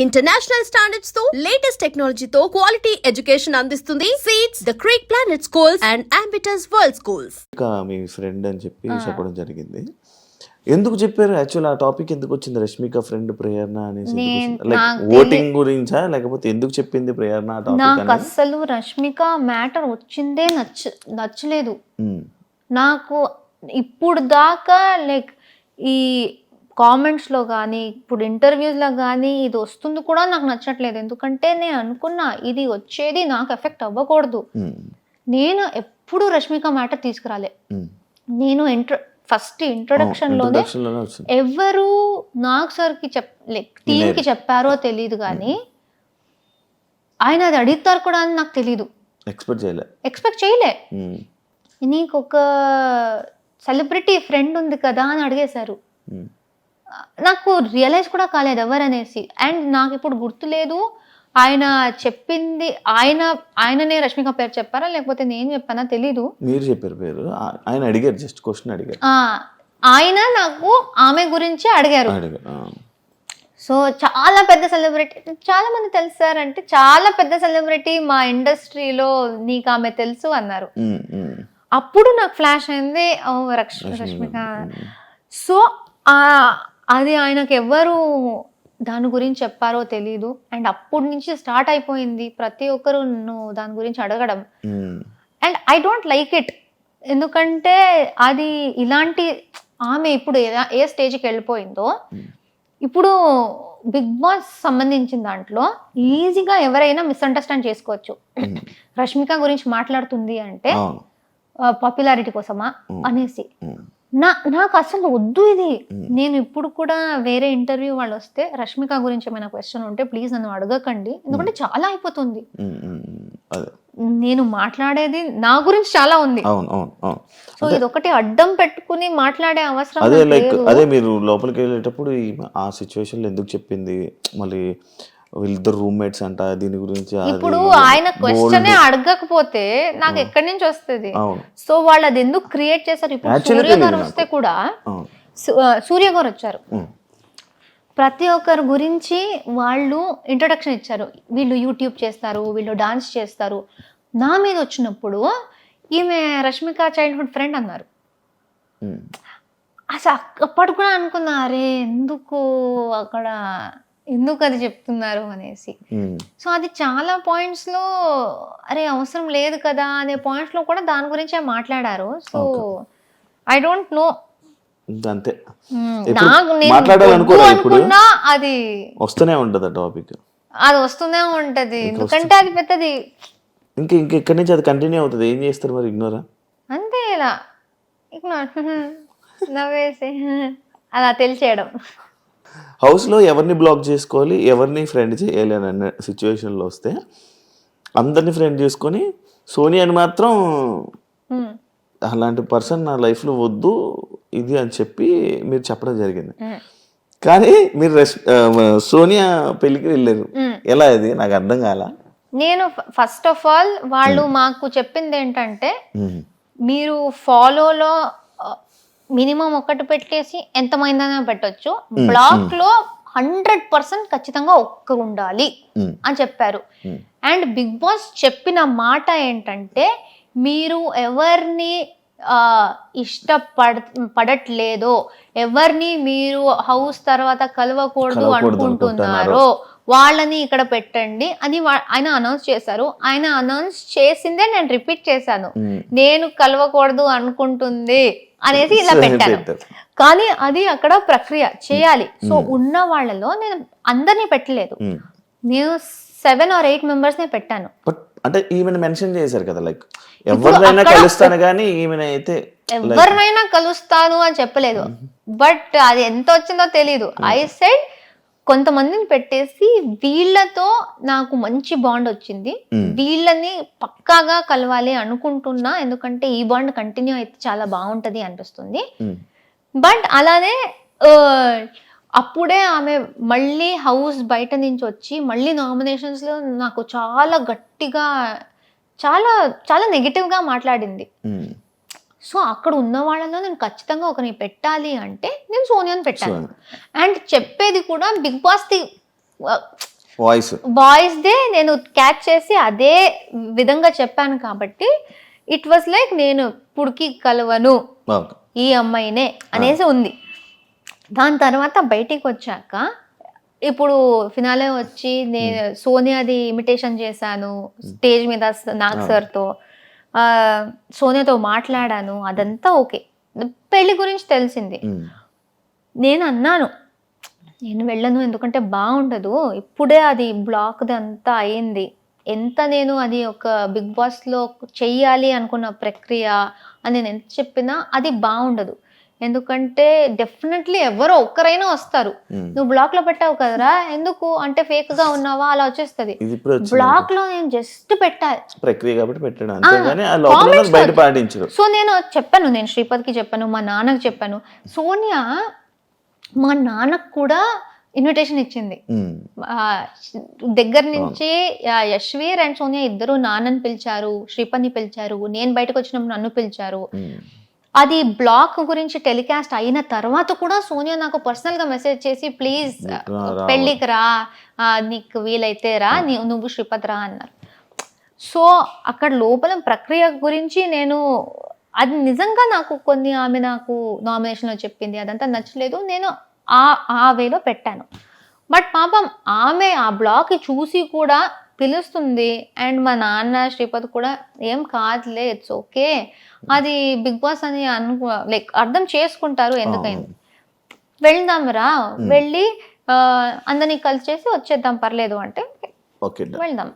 International స్టాండర్డ్స్తో latest టెక్నాలజీతో quality education అందిస్తుంది seats the Creek Planet schools and Ambitus World schools ఇంకా మీ ఫ్రెండ్ అని చెప్పి చెప్పడం జరిగింది. ఎందుకు చెప్పారు? యాక్చువల్ ఆ టాపిక్ ఎందుకు వచ్చింది? రష్మిక ఫ్రెండ్ ప్రేరణ అనేసి లైక్ ఓటింగ్ గురించా? లేకపోతే ఎందుకు చెప్పింది ప్రేరణ ఆ టాపిక్ నాకు అస్సలు రష్మిక మ్యాటర్ వచ్చిందే నచ్చ నచ్చలేదు. నాకు ఇప్పుడు దాకా లైక్ ఈ కామెంట్స్లో కానీ ఇప్పుడు ఇంటర్వ్యూస్లో కానీ ఇది వస్తుంది కూడా నాకు నచ్చట్లేదు. ఎందుకంటే నేను అనుకున్నా ఇది వచ్చేది నాకు ఎఫెక్ట్ అవ్వకూడదు. నేను ఎప్పుడు రష్మిక మ్యాటర్ తీసుకురాలే. నేను ఇంట్రో ఫస్ట్ Introduction లోనే ఎవరు నాగ్ సార్కి చెప్ లైక్ టీంకి చెప్పారో తెలియదు కానీ ఆయన అది అడుగుతారు కూడా అని నాకు తెలియదు ఎక్స్పెక్ట్ చేయలే. ఎక్స్పెక్ట్ చేయలే. నీకు ఒక సెలబ్రిటీ ఫ్రెండ్ ఉంది కదా అని అడిగేశారు. నాకు రియలైజ్ కూడా కాలేదు ఎవరనేసి. అండ్ నాకు ఇప్పుడు గుర్తులేదు ఆయన చెప్పింది ఆయన ఆయననే రష్మిక పేరు చెప్పారా? లేకపోతే నేను చెప్పానా? తెలీదు. మీరు చెప్పారు పేరు. ఆయన అడిగారు జస్ట్ క్వశ్చన్ అడిగారు. ఆయన నాకు ఆమె గురించి అడిగారు. సో చాలా పెద్ద సెలబ్రిటీ చాలా మంది తెలుసు సార్ అంటే చాలా పెద్ద సెలబ్రిటీ మా ఇండస్ట్రీలో నీకు ఆమె తెలుసు అన్నారు. అప్పుడు నాకు ఫ్లాష్ అయింది రష్మిక. సో ఆ, అది ఆయనకు ఎవరు దాని గురించి చెప్పారో తెలీదు. అండ్ అప్పటి నుంచి స్టార్ట్ అయిపోయింది ప్రతి ఒక్కరు నువ్వు దాని గురించి అడగడం. ఉమ్, and I don't like it. ఎందుకంటే అది ఇలాంటి ఆమె ఇప్పుడు ఏ స్టేజ్కి వెళ్ళిపోయిందో ఇప్పుడు బిగ్ బాస్ సంబంధించిన దాంట్లో ఈజీగా ఎవరైనా మిస్అండర్స్టాండ్ చేసుకోవచ్చు. ఉమ్. రష్మిక గురించి మాట్లాడుతుంది అంటే పాపులారిటీ కోసమా అనేసి. నా నాకు అసలు వద్దు ఇది. నేను ఇప్పుడు కూడా వేరే ఇంటర్వ్యూ వాళ్ళు వస్తే రష్మిక గురించి ఏమైనా క్వశ్చన్ ఉంటే ప్లీజ్ నన్ను అడగకండి. ఎందుకంటే చాలా అయిపోతుంది. నేను మాట్లాడేది నా గురించి చాలా ఉంది. సో ఇది ఒకటి అడ్డం పెట్టుకుని మాట్లాడే అవసరం అదే లైక్. అదే మీరు లోపలికి వెళ్ళేటప్పుడు ఆ సిచ్యువేషన్ ఎందుకు చెప్పింది? మళ్ళీ వీళ్ళిద్దరు రూమ్మేట్స్ అంట దీని గురించి ఇప్పుడు ఆయన క్వశ్చన్. అడగకపోతే నాకు ఎక్కడి నుంచి వస్తుంది? సో వాళ్ళు అది ఎందుకు క్రియేట్ చేశారు? ఇప్పుడు సూర్య గారు వస్తే కూడా సూర్య గారు వచ్చారు. ప్రతి ఒక్కరి గురించి వాళ్ళు ఇంట్రొడక్షన్ ఇచ్చారు. వీళ్ళు యూట్యూబ్ చేస్తారు వీళ్ళు డాన్స్ చేస్తారు. నా మీద వచ్చినప్పుడు ఈమె రష్మిక చైల్డ్హుడ్ ఫ్రెండ్ అన్నారు. అసలు అప్పటి కూడా అనుకున్నా అరే ఎందుకు అక్కడ ఎందుకు అది చెప్తున్నారు అనేసి. సో అది చాలా పాయింట్స్లో అరే అవసరం లేదు కదా అనే పాయింట్స్లో కూడా దాని గురించే మాట్లాడారు. సో ఐ డోంట్ నో అంతే? అనుకున్నా అది వస్తూనే ఉంటది టాపిక్ అది వస్తూనే ఉంటది. ఎందుకంటే అది పెద్దది. ఇంకా ఇంకా ఇక్కడి నుంచి అది కంటిన్యూ అవుతుంది. ఏం చేస్తారు మరి? ఇగ్నోరా అంతే ఇలా. ఇక నవ్వేసి. అలా తెలిసేయడం. హౌస్లో ఎవరిని బ్లాక్ చేసుకోవాలి ఎవరిని ఫ్రెండ్ చేయాలి అని అన్న సిచ్యువేషన్లో వస్తే అందరిని ఫ్రెండ్ చేసుకొని సోనియాని మాత్రం. అలాంటి పర్సన్ నా లైఫ్లో వద్దు ఇది అని చెప్పి మీరు చెప్పడం జరిగింది. కానీ మీరు సోనియా పెళ్ళికి వెళ్ళారు. ఎలా ఇది నాకు అర్థం కాల నేను ఫస్ట్ ఆఫ్ ఆల్ వాళ్ళు మాకు చెప్పింది ఏంటంటే మీరు ఫాలోలో మినిమం ఒకటి పెట్టేసి ఎంతమైందైనా పెట్టొచ్చు. బ్లాక్లో హండ్రెడ్ పర్సెంట్ ఖచ్చితంగా ఒక్క ఉండాలి. అని చెప్పారు. అండ్ బిగ్ బాస్ చెప్పిన మాట ఏంటంటే మీరు ఎవరిని ఇష్టపడ పడట్లేదో ఎవరిని మీరు హౌస్ తర్వాత కలవకూడదు అనుకుంటున్నారో వాళ్ళని ఇక్కడ పెట్టండి అని ఆయన అనౌన్స్ చేశారు. ఆయన అనౌన్స్ చేసిందే నేను రిపీట్ చేశాను. నేను కలవకూడదు అనుకుంటుంది. అనేసి ఇలా పెట్టాను. కానీ అది అక్కడ ప్రక్రియ చేయాలి. సో ఉన్న వాళ్ళలో నేను అందరినీ పెట్టలేదు. నేను సెవెన్ ఆర్ ఎయిట్ మెంబర్స్ నే పెట్టాను అంటే ఈమెను మెన్షన్ చేశారు కదా లైక్ ఎవరినైనా కలుస్తాను కానీ ఈమెను అయితే ఎవరినైనా కలుస్తాను అని చెప్పలేదు. బట్ అది ఎంత వచ్చిందో తెలియదు ఐ సెడ్ కొంతమందిని పెట్టేసి వీళ్ళతో నాకు మంచి బాండ్ వచ్చింది వీళ్ళని పక్కాగా కలవాలి అనుకుంటున్నా ఎందుకంటే ఈ బాండ్ కంటిన్యూ అయితే చాలా బాగుంటది అనిపిస్తుంది. బట్ అలానే అప్పుడే ఆమె మళ్ళీ హౌస్ బయట నుంచి వచ్చి మళ్ళీ నామినేషన్స్లో నాకు చాలా గట్టిగా చాలా చాలా నెగిటివ్గా మాట్లాడింది. సో అక్కడ ఉన్న వాళ్ళలో నేను ఖచ్చితంగా ఒకరిని పెట్టాలి అంటే నేను సోనియాని పెట్టాను అండ్ చెప్పేది కూడా Bigg Boss the voice voice they నేను క్యాచ్ చేసి అదే విధంగా చెప్పాను కాబట్టి ఇట్ వాస్ లైక్ నేను పుడికి కలవను ఈ అమ్మాయినే అనేసి ఉంది. దాని తర్వాత బయటికి వచ్చాక ఇప్పుడు ఫినాలే వచ్చి నేను సోనియాది ఇమిటేషన్ చేశాను స్టేజ్ మీద నాగ్ సార్తో సోనియాతో మాట్లాడాను అదంతా ఓకే. పెళ్ళి గురించి తెలిసింది. నేను అన్నాను నేను వెళ్ళను ఎందుకంటే బాగుండదు. ఇప్పుడే అది బ్లాక్ అంతా అయింది. ఎంత నేను అది ఒక బిగ్ బాస్లో చెయ్యాలి అనుకున్న ప్రక్రియ అని నేను ఎంత చెప్పినా అది బాగుండదు. ఎందుకంటే డెఫినెట్లీ ఎవరో ఒక్కరైనా వస్తారు. నువ్వు బ్లాక్లో పెట్టావు కదరా? ఎందుకు? అంటే ఫేక్గా ఉన్నావా? అలా వచ్చేస్తది. బ్లాక్లో నేను జస్ట్ పెట్టాలి. ప్రక్రియ కాబట్టి సో నేను చెప్పాను నేను శ్రీపతికి చెప్పాను మా నాన్నకి చెప్పాను. సోనియా మా నాన్నకు కూడా ఇన్విటేషన్ ఇచ్చింది. ఆ, దగ్గర నుంచి యశ్వీర్ అండ్ సోనియా ఇద్దరు నాన్నని పిలిచారు శ్రీపతిని పిలిచారు నేను బయటకు వచ్చినప్పుడు నన్ను పిలిచారు. ఉమ్. అది బ్లాక్ గురించి టెలికాస్ట్ అయిన తర్వాత కూడా సోనియా నాకు పర్సనల్గా మెసేజ్ చేసి ప్లీజ్ పెళ్ళికి రా నీకు వీలైతే రా నీ- నువ్వు శ్రీపతి రా అన్నారు. సో అక్కడ లోపల ప్రక్రియ గురించి నేను అది నిజంగా నాకు కొన్ని ఆమె నాకు నామినేషన్లో చెప్పింది అదంతా నచ్చలేదు నేను ఆ ఆ వేలో పెట్టాను. బట్ పాపం ఆమె ఆ బ్లాగ్ చూసి కూడా పిలుస్తుంది. అండ్ మా నాన్న శ్రీపతి కూడా ఏం కాదులే ఇట్స్ ఓకే. అది బిగ్ బాస్ అని అనుకో లైక్ అర్థం చేసుకుంటారు ఎందుకైంది వెళ్దాం రా. వెళ్ళి అందరినీ కలిసి చేసి వచ్చేద్దాం పర్లేదు అంటే ఓకే వెళ్దాం.